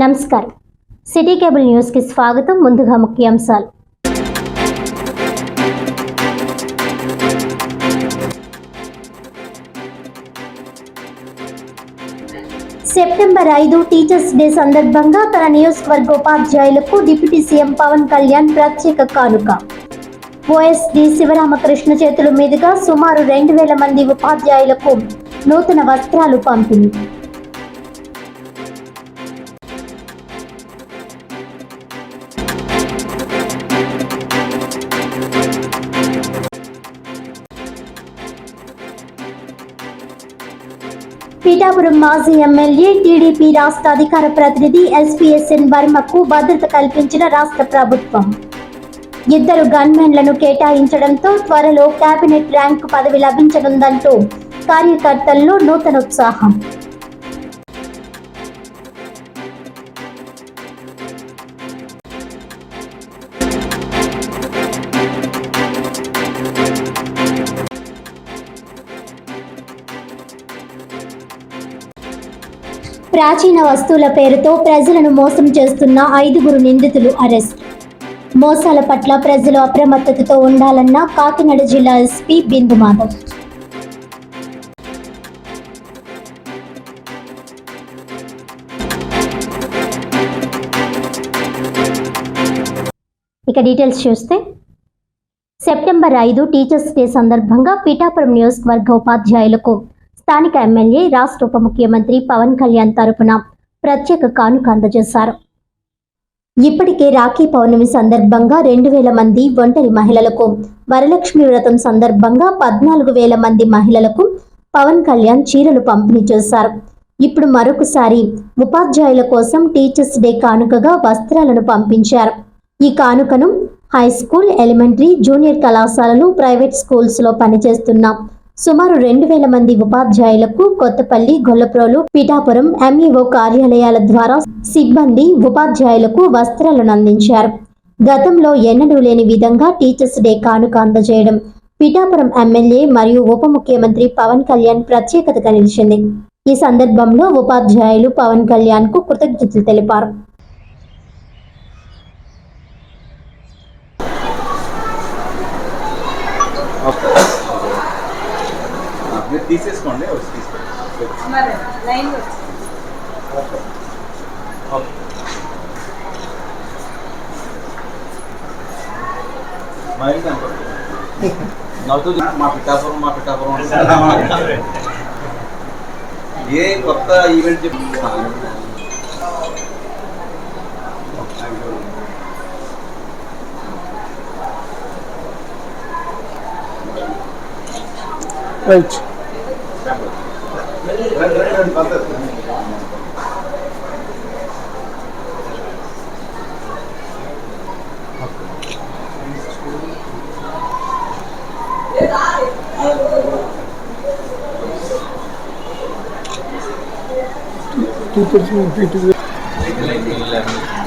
నమస్కారం. City cable న్యూస్కి స్వాగతం. ముందుగా ముఖ్యాంశాలు. సెప్టెంబర్ ఐదు టీచర్స్ డే సందర్భంగా తన నియోజకవర్గ ఉపాధ్యాయులకు డిప్యూటీ సీఎం పవన్ కళ్యాణ్ ప్రత్యేక కానుక. ఓఎస్డి శివరామకృష్ణ చేతుల మీదుగా సుమారు రెండు వేల మంది ఉపాధ్యాయులకు నూతన వస్త్రాలు పంపిణీ. పీఠాపురం మాజీ ఎమ్మెల్యే టీడీపీ రాష్ట్ర అధికార ప్రతినిధి ఎస్పీఎస్ఎన్ వర్మకు భద్రత కల్పించిన రాష్ట్ర ప్రభుత్వం. ఇద్దరు గన్మెన్లను కేటాయించడంతో త్వరలో కేబినెట్ ర్యాంకు పదవి లభించనుందంటూ కార్యకర్తల్లో నూతన ప్రాచీన వస్తువుల పేరుతో ప్రజలను మోసం చేస్తున్న ఐదుగురు నిందితులు అరెస్ట్. మోసాల పట్ల ప్రజలు అప్రమత్తతతో ఉండాలన్న కాకినాడ జిల్లా ఎస్పీ బిందు మాధవ్. ఇక డీటెయిల్స్ చూస్తే సెప్టెంబర్ ఐదు టీచర్స్ డే సందర్భంగా పిఠాపురం నియోజకవర్గ ఉపాధ్యాయులకు స్థానిక ఎమ్మెల్యే రాష్ట్ర ఉప ముఖ్యమంత్రి పవన్ కళ్యాణ్ తరపున ప్రత్యేక కానుక అందజేశారు. ఇప్పటికే రాఖీ పౌర్ణమి సందర్భంగా రెండు వేల మంది ఒంటరి మహిళలకు వరలక్ష్మి వ్రతం సందర్భంగా పద్నాలుగు వేల మంది మహిళలకు పవన్ కళ్యాణ్ చీరలు పంపిణీ చేశారు. ఇప్పుడు మరొకసారి ఉపాధ్యాయుల కోసం టీచర్స్ డే కానుకగా వస్త్రాలను పంపించారు. ఈ కానుకను హై స్కూల్ ఎలిమెంటరీ జూనియర్ కళాశాలలు ప్రైవేట్ స్కూల్స్లో పనిచేస్తున్న సుమారు రెండు వేల మంది ఉపాధ్యాయులకు కొత్తపల్లి గొల్లప్రోలు పిఠాపురం ఎంఈఓ కార్యాలయాల ద్వారా సిబ్బంది ఉపాధ్యాయులకు వస్త్రాలను అందించారు. గతంలో ఎన్నడూ లేని విధంగా టీచర్స్ డే కానుక అందజేయడం పిఠాపురం ఎమ్మెల్యే మరియు ఉప ముఖ్యమంత్రి పవన్ కళ్యాణ్ ప్రత్యేకతగా నిలిచింది. ఈ సందర్భంలో ఉపాధ్యాయులు పవన్ కళ్యాణ్కు కృతజ్ఞతలు తెలిపారు. Okay. తీసేసుకోండి వచ్చి తీసుకోండి. మరి లైన్ వచ్చి. ఓకే. ఓకే. కనపడుతుంది నవ్వుతుంది మా పిఠాపురం మా పిఠాపురం. ఏ కొత్త event right Two percent fifty.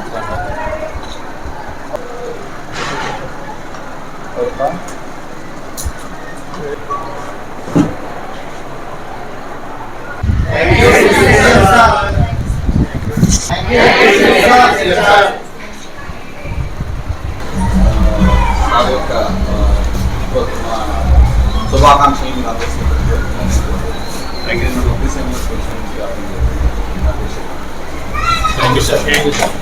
నా యొక్క ఆ, శుభాకాంక్షలు మీకు అందజేస్తున్నాను థ్యాంక్ యూ ఆఫీస్